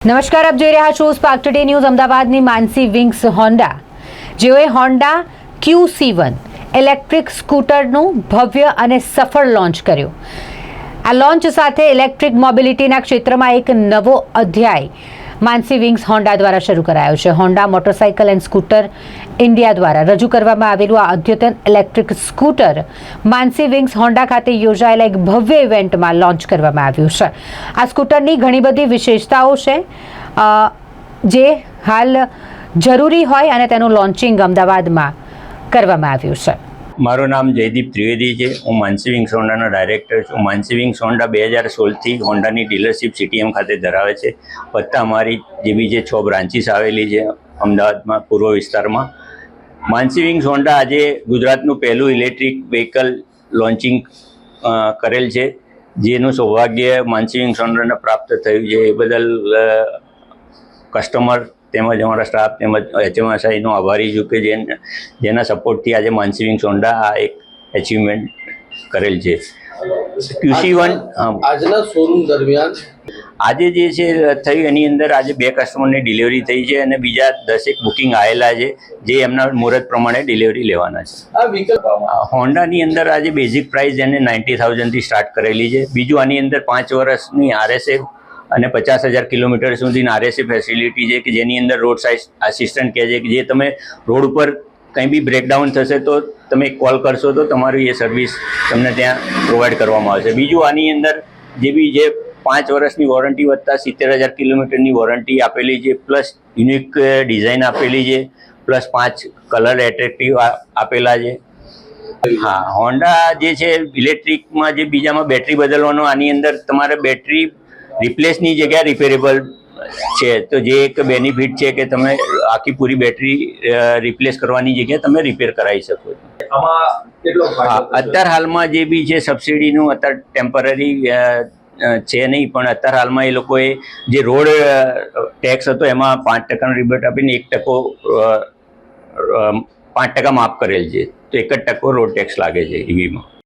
નમસ્કાર, આપ જોઈ રહ્યા છો સ્પાર્ક ટુડે ન્યૂઝ અમદાવાદની માનસી વિંગ્સ હોન્ડા જેઓએ Honda Q C one electric સ્કૂટરનું ભવ્ય અને સફળ લોન્ચ કર્યું. આ લોન્ચ સાથે ઇલેક્ટ્રિક મોબિલિટીના ક્ષેત્રમાં એક નવો અધ્યાય માનસી વિંગ્સ હોન્ડા દ્વારા શરૂ કરાયો છે. Honda motorcycle and scooter India દ્વારા રજૂ કરવામાં આવેલું આ અદ્યતન electric scooter Mansi Wings Honda ખાતે યોજાયેલા એક ભવ્ય ઇવેન્ટમાં લોન્ચ કરવામાં આવ્યું છે. આ સ્કૂટરની ઘણી બધી વિશેષતાઓ છે જે હાલ જરૂરી હોય અને તેનું લોન્ચિંગ અમદાવાદમાં કરવામાં આવ્યું છે. મારું નામ જયદીપ ત્રિવેદી છે. હું માનસી વિંગ સોન્ડાનો ડાયરેક્ટર છું. માનસી વિંગ સોન્ડા બે હજાર સોળથી હોન્ડાની ડીલરશીપ સીટીએમ ખાતે ધરાવે છે. વત્તા અમારી જે બી જે છ બ્રાન્ચીસ આવેલી છે, અમદાવાદમાં, પૂર્વ વિસ્તારમાં. માનસી વિંગ સોન્ડા આજે ગુજરાતનું પહેલું ઇલેક્ટ્રિક વ્હીકલ લોન્ચિંગ કરેલ છે. જેનું સૌભાગ્ય માનસી વિંગ સોન્ડાને પ્રાપ્ત થયું છે. એ બદલ કસ્ટમર તેમજ અમારા સ્ટાફ તેમજ એચએમએસઆઈનો આભારી છું કે જેન સપોર્ટથી આજે માનસિંહ સોંડા આ એક એચિવમેન્ટ કરેલ છે. ક્યુસી વન આજના શોરૂમ દરમિયાન? આજે જે છે થયું એની અંદર આજે બે કસ્ટમરની ડિલિવરી થઈ છે અને બીજા દસેક બુકિંગ આવેલા છે જે એમના મુહૂર્ત પ્રમાણે ડિલિવરી લેવાના છે. હોન્ડાની અંદર આજે બેઝિક પ્રાઇસ એને નાઇન્ટી થાઉઝન્ડથી સ્ટાર્ટ કરેલી છે. બીજું આની અંદર પાંચ વર્ષની આરએસએફ અને પચાસ હજાર કિલોમીટર સુધી આરએસી ફેસિલિટી છે કે જેની અંદર રોડ સાઇડ આસિસ્ટન્ટ કહે છે કે જે તમે રોડ ઉપર કંઈ બી બ્રેકડાઉન થશે તો તમે કોલ કરશો તો તમારી એ સર્વિસ તમને ત્યાં પ્રોવાઈડ કરવામાં આવશે. બીજું આની અંદર જે બી જે પાંચ વર્ષની વોરંટી વધતા સિત્તેર હજાર કિલોમીટરની વોરંટી આપેલી છે પ્લસ યુનિક ડિઝાઇન આપેલી છે પ્લસ પાંચ કલર એટ્રેક્ટિવ આપેલા છે. હા હોન્ડા જે છે ઇલેક્ટ્રિકમાં જે બીજામાં બેટરી બદલવાનો, આની અંદર તમારે બેટરી રિપ્લેસની જગ્યા રિપેરેબલ છે. તો જે એક બેનિફિટ છે કે તમે આખી પૂરી બેટરી રિપ્લેસ કરવાની જગ્યાએ તમે રિપેર કરાવી શકો છો. અત્યાર હાલમાં જે બી છે સબસિડીનું અત્યારે ટેમ્પરરી છે નહીં પણ અત્યાર હાલમાં એ લોકોએ જે રોડ ટેક્સ હતો એમાં પાંચ ટકાનો રિબેટ આપીને એક ટકો પાંચ ટકા માફ કરેલ છે. તો એક જ ટકો રોડ ટેક્સ લાગે છે ઈવીમાં